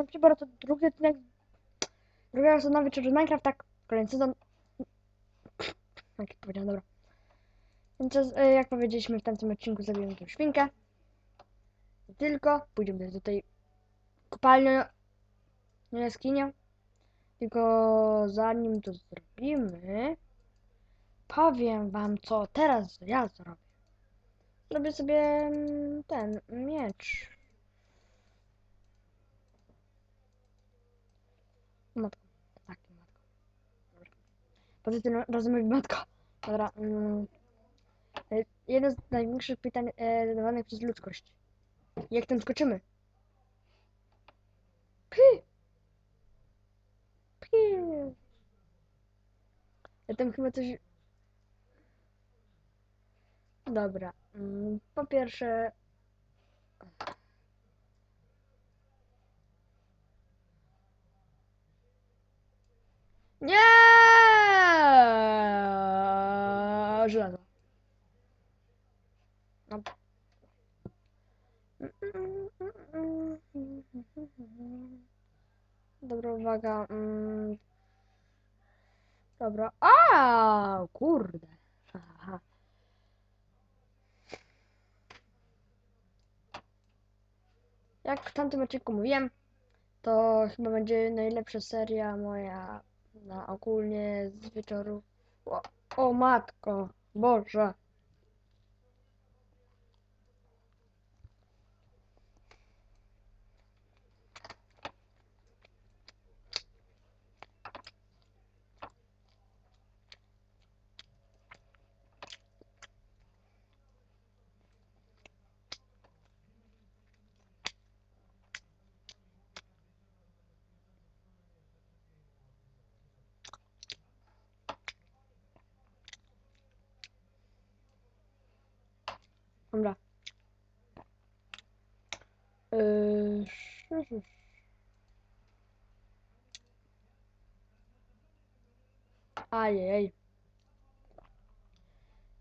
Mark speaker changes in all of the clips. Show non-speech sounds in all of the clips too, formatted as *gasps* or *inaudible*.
Speaker 1: na przykład to drugi odcinek, drugiego sezonu wieczoru z Minecraft, tak, kolejny sezon. Jak powiedziałem, dobra. Więc e, jak powiedzieliśmy w tamtym odcinku zabijemy tą świnkę. Tylko, pójdziemy do tej kopalni, nie jaskinia. Tylko zanim to zrobimy, powiem wam co teraz ja zrobię. Zrobię sobie mm, ten miecz. Matko. Tak, matko. Dobra. Poza tym razem mówi matko. Dobra. Mm. E, Jedno z największych pytań e, zadawanych przez ludzkość. Jak tam skoczymy? Pi! Pi! Ja tam chyba coś... Dobra. Mm, Po pierwsze... Nie! Żelazo. No. Dobra, uwaga. mm. Dobra. A, kurde. Aha. Jak w tamtym odcinku mówiłem, to chyba będzie najlepsza seria moja na ogólnie z wieczoru. O, o matko, Boże. Dobra. Yy, sz- sz- Ajej.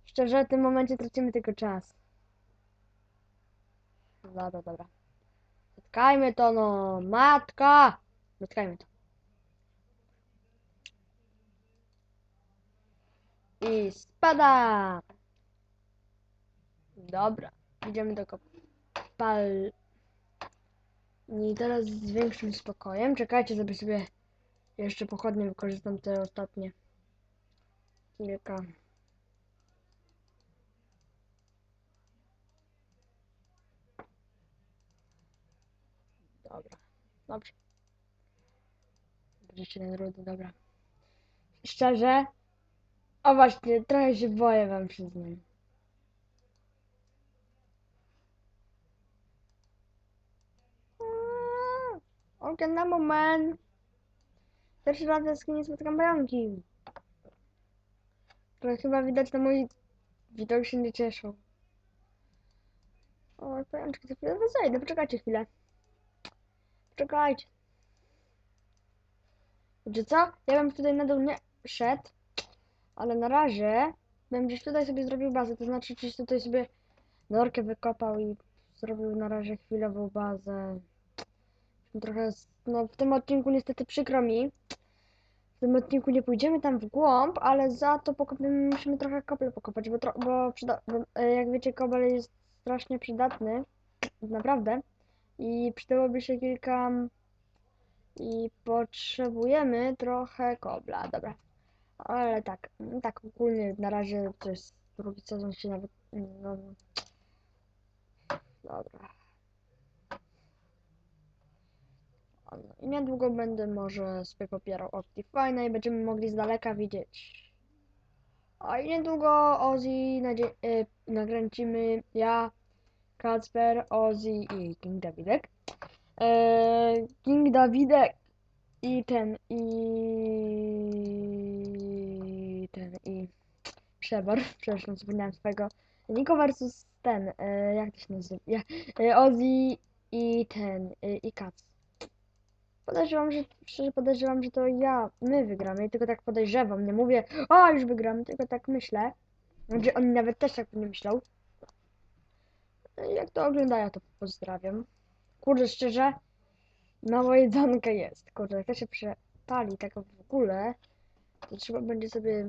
Speaker 1: Szczerze, w tym momencie tracimy tylko czas. Dobra, dobra. Zatkajmy to, no. Matka! Zatkajmy to. I spada! Dobra, idziemy do kopal. I teraz z większym spokojem. Czekajcie, żeby sobie jeszcze pochodnie wykorzystam te ostatnie kilka. Dobra, dobrze. 21 rudy, dobra. Szczerze? O właśnie, trochę się boję wam przyznam. Okej, na moment. Pierwszy raz w jaskini spotkam. To chyba widać na mój widok się nie cieszą. O, pajączki, to chwilę zejdę, poczekajcie chwilę. Poczekajcie. Wiecie co? Ja bym tutaj na dół nie szedł, ale na razie bym gdzieś tutaj sobie zrobił bazę, to znaczy gdzieś tutaj sobie norkę wykopał i zrobił na razie chwilową bazę. Trochę, no w tym odcinku niestety przykro mi. W tym odcinku nie pójdziemy tam w głąb, ale za to pokopiemy, musimy trochę koble pokopać, bo, tro, bo, przyda, bo e, jak wiecie kobel jest strasznie przydatny, naprawdę. I przydałoby się kilka i potrzebujemy trochę kobla, dobra. Ale tak, tak ogólnie na razie to jest drugi sezon się nawet, no, dobra. I niedługo będę może sobie popierał Optifine i będziemy mogli z daleka widzieć. A i niedługo Ozzy nadzie- y, ja, Kacper, Ozzy i King Dawidek. E, King Dawidek i ten i ten i Przebor, *laughs* przepraszam, zapomniałem swojego. Niko versus ten, e, jak to się nazywa? Ja, e, Ozzy i ten, i Kac. Podejrzewam, że, szczerze podejrzewam, że to ja, my wygramy tylko tak podejrzewam, nie mówię, o już wygramy, tylko tak myślę. Znaczy oni nawet też tak nie myślą. No Jak to oglądają, to pozdrawiam. Kurde, szczerze, Mało jedzonka jest. Kurde, jak to się przepali tak w ogóle, to trzeba będzie sobie...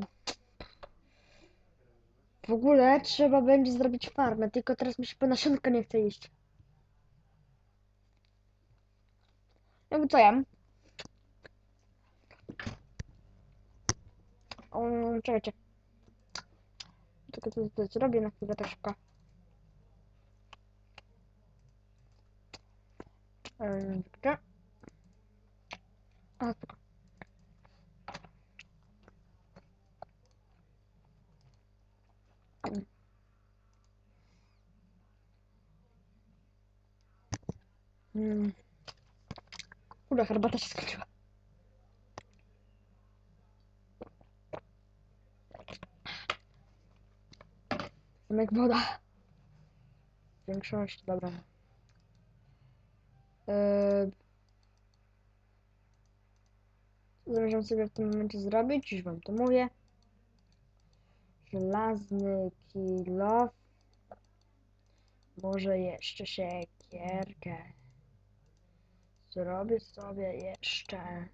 Speaker 1: W ogóle trzeba będzie zrobić farmę, tylko teraz mi się po nasionka nie chce iść. Jakby co jem? Um, czekajcie. Tylko to, to zrobię na chwilę tak szybko. Um, gdzie? A, spoko. Mm. Kurde, herbata się skończyła. Jak woda. Większość, dobra. Co zamierzam sobie w tym momencie zrobić? Już wam to mówię. Żelazny kilof. Może jeszcze siekierkę. Zrobię sobie jeszcze.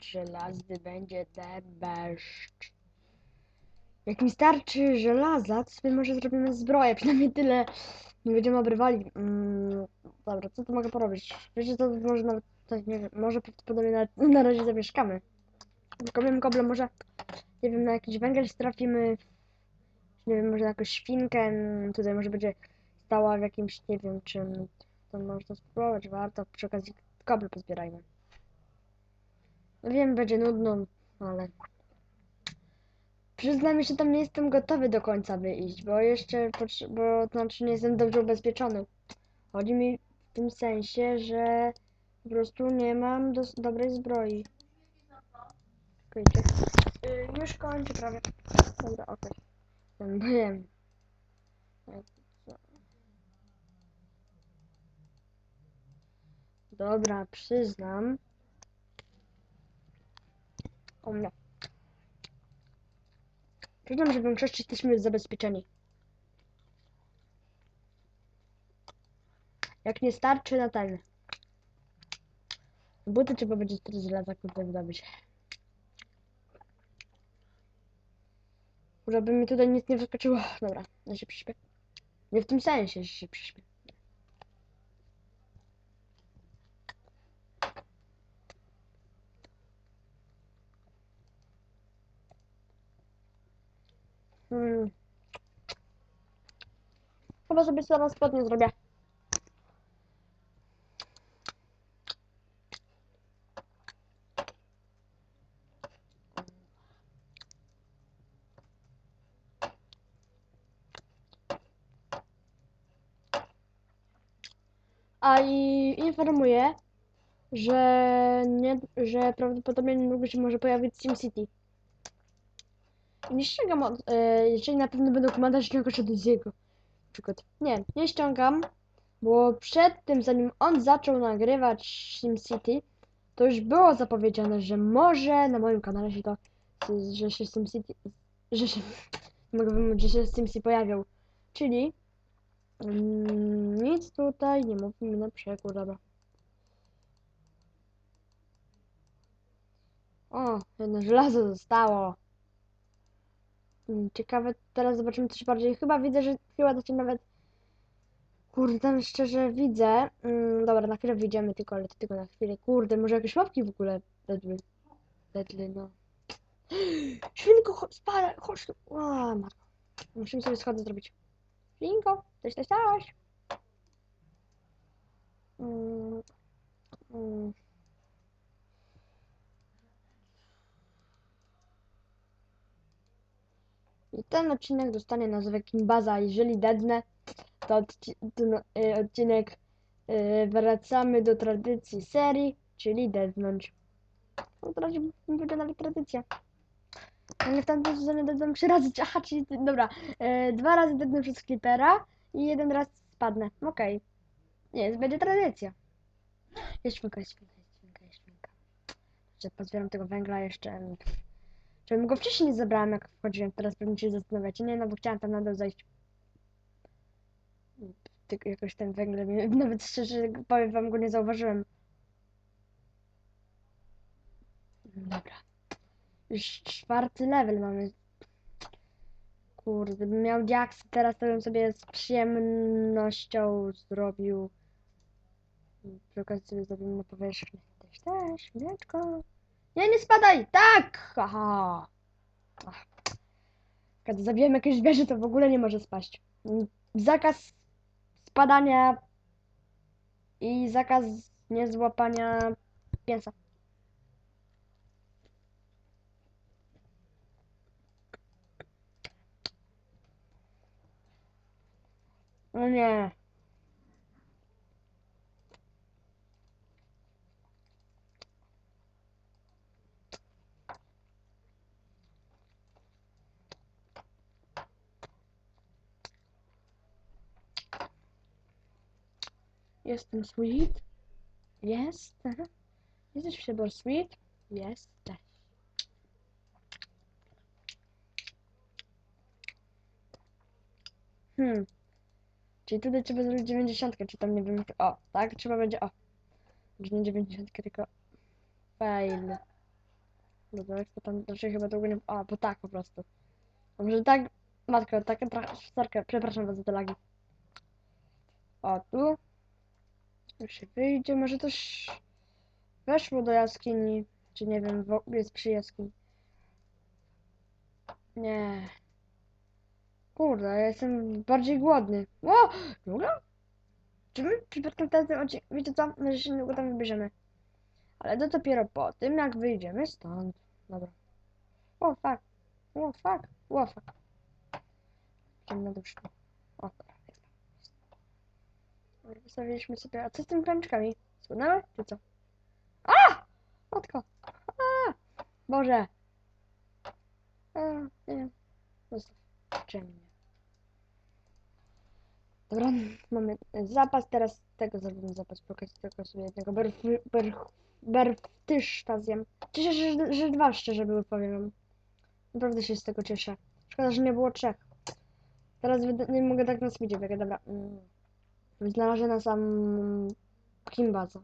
Speaker 1: Żelazny będzie deszcz. Jak mi starczy żelaza, to sobie może zrobimy zbroję, *laughs* przynajmniej tyle. Nie będziemy obrywali. Mm, dobra, co tu mogę porobić? Wiecie co, może nawet, nie wiem, może prawdopodobnie nawet na razie zamieszkamy. Kopiemy koble, może, nie wiem, na jakiś węgiel strafimy. Nie wiem, może na jakąś świnkę. mm, Tutaj może będzie stała w jakimś, nie wiem czym. To można spróbować, warto. Przy okazji koble pozbierajmy. Wiem, będzie nudno, ale... Przyznam, że tam nie jestem gotowy do końca wyjść, bo jeszcze, bo znaczy nie jestem dobrze ubezpieczony. Chodzi mi w tym sensie, że po prostu nie mam dos- dobrej zbroi. Yy, już kończę prawie. Dobra, okej. Okay. *laughs* Wiem. Dobra, przyznam. O mnie. Przyznam, że w większości jesteśmy zabezpieczeni. Jak nie starczy na ten. Buty trzeba będzie 4 żelaza kurde wydobyć. Żeby mi tutaj nic nie wyskoczyło. Dobra, ja się przyśpię. Nie w tym sensie, że się przyśpię. Hmm. Chyba sobie zaraz spodnie zrobię. A i informuję, że nie, że prawdopodobnie niedługo się może pojawić SimCity. Nie ściągam od, e, jeżeli na pewno będą komandać ściągać od Easy'ego. Na przykład. Nie, nie ściągam, bo przed tym, zanim on zaczął nagrywać SimCity, to już było zapowiedziane, że może na moim kanale się to, że się SimCity, że się, mogę wymówić, że się SimCity pojawiał. Czyli mm, nic tutaj nie mówimy na przekór, dobra. O, jedno żelazo zostało. Mm, Ciekawe, teraz zobaczymy coś bardziej. Chyba widzę, że chyba to się nawet. Kurde, szczerze widzę. Mm, dobra, na chwilę wyjdziemy tylko, ale to tylko na chwilę. Kurde, może jakieś łapki w ogóle dedły. Dedly, no. *gasps* Świnko, chodź, spadaj, chodź tu. O, matko. Musimy sobie schody zrobić. Świnko, coś, coś, coś. Mm, mm. I ten odcinek dostanie nazwę Kimbaza. Jeżeli dednę, to, odci to y, odcinek y, wracamy do tradycji serii, czyli dednąć. No razie będzie nawet tradycja. Ale w tamtym sezonie dednę trzy razy, *laughs* aha, czyli, dobra, y, dwa razy dednę przez Clippera i jeden raz spadnę. Okej. Nie, będzie tradycja. Jest świnka, jest świnka, jest. Że pozbieram tego węgla jeszcze. Żebym go wcześniej nie zabrałem, jak wchodziłem. Teraz pewnie się zastanawiacie. Nie, no bo chciałem tam nadal zajść. tylko jakoś ten węgiel, *laughs* nawet szczerze powiem wam go nie zauważyłem. Dobra. Już czwarty level mamy. Kurde, gdybym miał diaksy teraz, to bym sobie z przyjemnością zrobił. Przy okazji sobie zrobimy na powierzchni. Też, też, mleczko. Nie, nie spadaj! Tak! Aha! Kiedy zabijemy jakieś zwierzę, to w ogóle nie może spaść. Zakaz spadania i zakaz niezłapania pięsa. No nie. Jestem sweet. Jestem. Jesteś super sweet? Jesteś. Hmm. Czyli tutaj trzeba zrobić 90, czy tam nie wiem. O, tak? Trzeba będzie. O. Może nie 90, tylko. Fail. Dobra, jak to tam. Znaczy chyba długo nie. O, bo tak po prostu. A może tak. Matko, trochę. Sorkę, przepraszam was za te lagi. O, tu. Już się wyjdzie, może też weszło do jaskini, czy nie wiem, jest przy jaskini. Nie. Kurde, ja jestem bardziej głodny. O! Dobra? Czy my przypadkiem teraz ten odcinek, wiecie co, może się niedługo tam wybierzemy. Ale to dopiero po tym, jak wyjdziemy stąd. Dobra. O, fuck. O, fuck. O, fuck. Idziemy na duszku. Dobra. Wystawiliśmy sobie. A co z tymi pęczkami? Słynęły? Czy co? A! Matko! A! Boże! A, nie wiem. Zostaw. Czemu nie? Dobra, mamy zapas. Teraz tego zrobimy zapas. Pokażę tylko sobie jednego berf, berf, berftyszta zjem. Cieszę się, że, że dwa szczerze były, powiem wam. Naprawdę się z tego cieszę. Szkoda, że nie było trzech. Teraz nie mogę tak na speedzie. Dobra. Mm. Znalazłem na sam Kimbaza.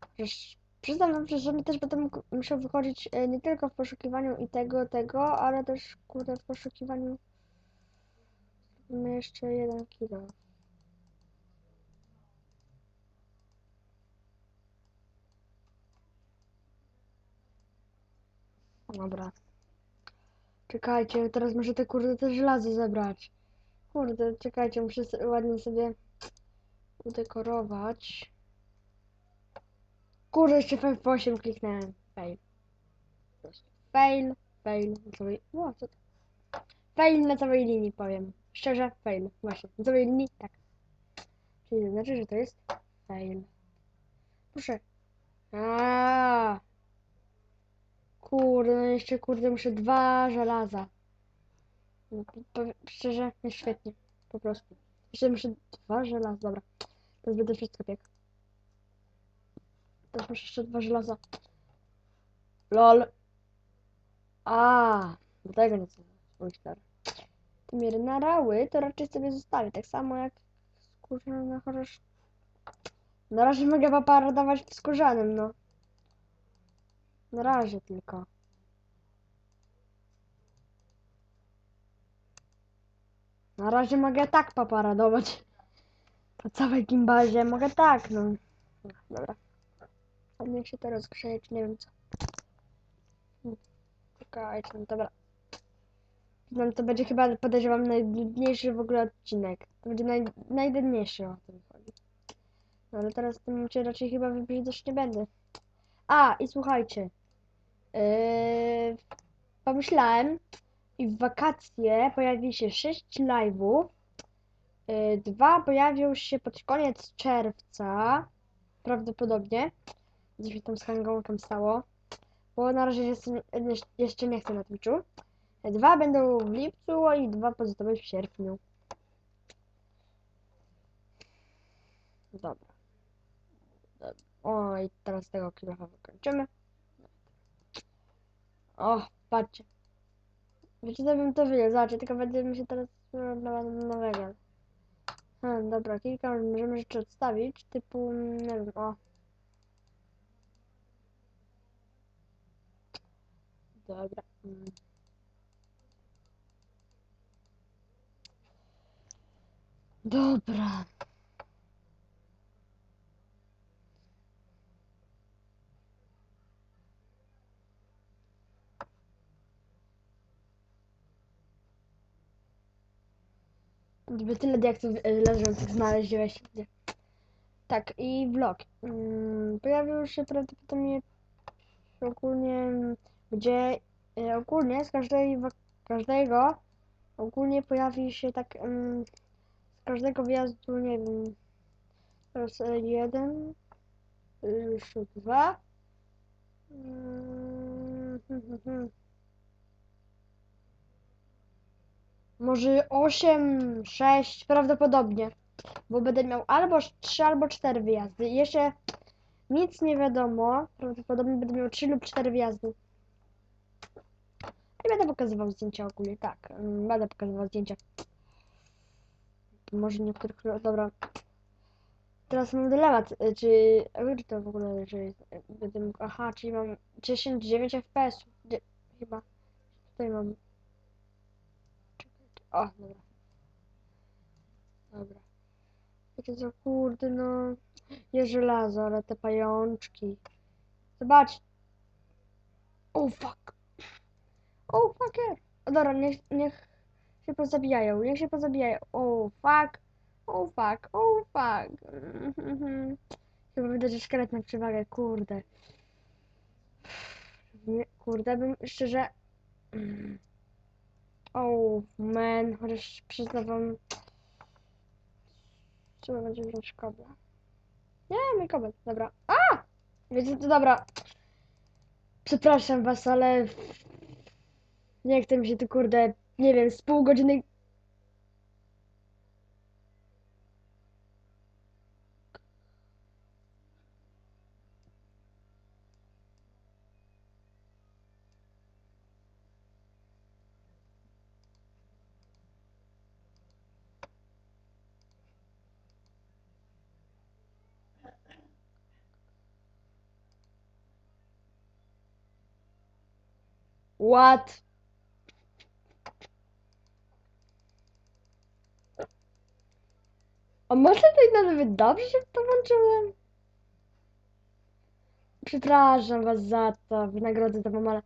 Speaker 1: Przecież przyznam wam, że my też będę musiał wychodzić e, nie tylko w poszukiwaniu i tego, tego, ale też kurde w poszukiwaniu mamy jeszcze jeden kilo. Dobra. Czekajcie, teraz muszę te kurde te żelazo zebrać. Kurde, czekajcie, muszę ładnie sobie udekorować. Kurde, jeszcze F8 kliknąłem. Fail. Fail, fail na całej... O, co to? Fail na całej linii, powiem. Szczerze, fail. Właśnie, na całej linii, tak. Czyli to znaczy, że to jest fail. Proszę. Aaaa. Kurde, no jeszcze kurde, muszę dwa żelaza. No, szczerze, jest świetnie. Po prostu. Jeszcze muszę dwa żelaza, dobra. Teraz będę wszystko piekł. Teraz muszę jeszcze dwa żelaza. LOL. A, do tego nie stary. Te minerały to raczej sobie zostawię, tak samo jak skórzane chociaż... Na razie mogę paparodować w skórzanym, no. Na razie tylko. Na razie mogę tak paparadować. Po całej gimbazie mogę tak, no. Dobra. A niech się to rozgrzeje, czy nie wiem co. Czekajcie, no dobra. No to będzie chyba, podejrzewam, najnudniejszy w ogóle odcinek. To będzie naj, o tym chodzi. No ale teraz w tym momencie raczej chyba wybrzydzać nie będę. A, i słuchajcie. Yy, pomyślałem i w wakacje pojawi się 6 live'ów. Yy, dwa pojawią się pod koniec czerwca. Prawdopodobnie. Coś mi tam z hangą tam stało. Bo na razie jeszcze, nie chcę na Twitchu. Dwa będą w lipcu i dwa pozostałe w sierpniu. Dobra. O, i teraz tego kilofa wykończymy. O, patrzcie. Wiecie, co bym to wyjął? Zobaczcie, tylko będziemy się teraz na nowego. Hmm, dobra, kilka możemy rzeczy odstawić, typu, nie wiem, o. Dobra. Dobra. Gdyby tyle diaktów e, leżących znaleźłeś. Tak, i vlog. Mm, pojawił się prawdopodobnie ogólnie, gdzie e, ogólnie z każdej, każdego ogólnie pojawi się tak mm, z każdego wjazdu, nie wiem, teraz e, jeden, już dwa. Mm, hmm, hmm, hmm. Może 8, 6 prawdopodobnie. Bo będę miał albo 3, albo 4 wyjazdy. Jeszcze nic nie wiadomo. Prawdopodobnie będę miał 3 lub 4 wyjazdy. I będę pokazywał zdjęcia ogólnie. Tak, mm, będę pokazywał zdjęcia. Może niektórych. Dobra. Teraz mam dylemat, y, czy. Czy to w ogóle, jest- będę mógł. Aha, czyli mam 10, 9 FPS. Chyba. Tutaj mam. O, dobra. Dobra. Jakie za kurde, no. Jest żelazo, ale te pajączki. Zobacz. Oh fuck. Oh fuck yeah. O, dobra, niech, niech się pozabijają, niech się pozabijają. Oh fuck. Oh fuck, oh fuck. *laughs* Chyba widać, że szkielet ma przewagę, kurde. Nie, kurde, bym szczerze... Oh man, chociaż przyznam wam... Trzeba będzie wziąć kobla. Nie, mój kobel, dobra. A! Wiecie, to dobra. Przepraszam was, ale... Nie chcę mi się tu kurde, nie wiem, z pół godziny... What? A może to nawet dobrze się to włączyłem? Przepraszam was za to, wynagrodzę to wam, ale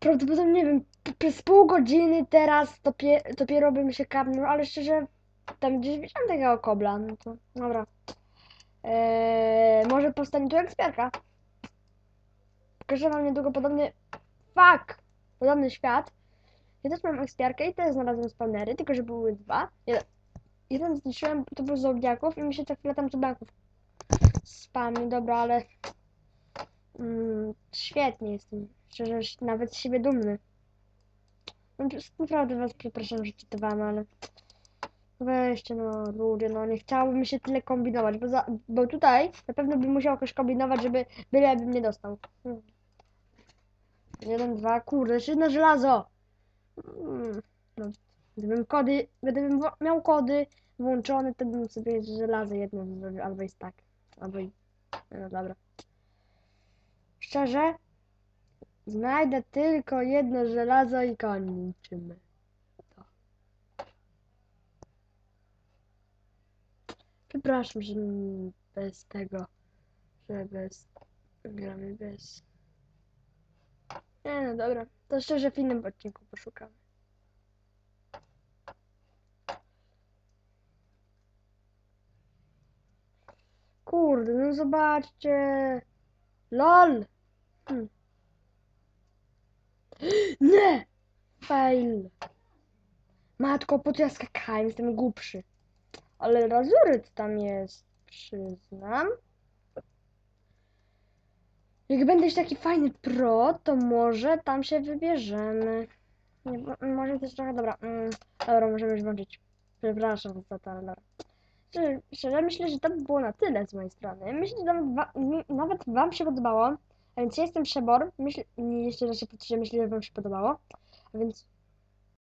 Speaker 1: prawdopodobnie, nie wiem, przez pół godziny teraz dopie dopiero bym się kapnął, ale szczerze, tam gdzieś widziałem takiego kobla, no to dobra. Eee, może powstanie tu ekspiarka. Pokażę wam niedługo podobny, fuck, podobny świat. Ja też mam ekspiarkę i też znalazłem spawnery, tylko że były dwa. Jeden, jeden zniszczyłem, to był zombiaków i mi się co chwilę tam spamnie, dobra, ale mm, świetnie jestem, szczerze, nawet z siebie dumny. No, naprawdę was przepraszam, że czytowałam, ale weźcie no ludzie, no nie chciałoby mi się tyle kombinować, bo, za, bo tutaj na pewno bym musiał jakoś kombinować, żeby byle bym nie dostał. Hmm. Jeden, dwa, kurde, jeszcze jedno żelazo! Mm, No, gdybym kody, gdybym miał kody włączone, to bym sobie żelazo jedno zrobił, albo jest tak, albo i... No dobra. Szczerze, znajdę tylko jedno żelazo i kończymy. To. Przepraszam, że bez tego, że bez... gramy bez... Nie no dobra, to szczerze w innym odcinku poszukamy. Kurde, no zobaczcie. LOL! Hm. *gasps* Nie! Fail. Matko, po co ja skakałem? Jestem głupszy. Ale razuryt tam jest, przyznam. Jak będziesz taki fajny pro, to może tam się wybierzemy. Nie, mo- może też trochę, dobra. Mm, dobra, możemy już włączyć. Przepraszam za to, ale dobra. Szczerze, myślę, że to by było na tyle z mojej strony. Myślę, że nawet, wa nawet wam się podobało. A więc ja jestem Szebor. Myślę, nie, jeszcze raz się myślę, że wam się podobało. A więc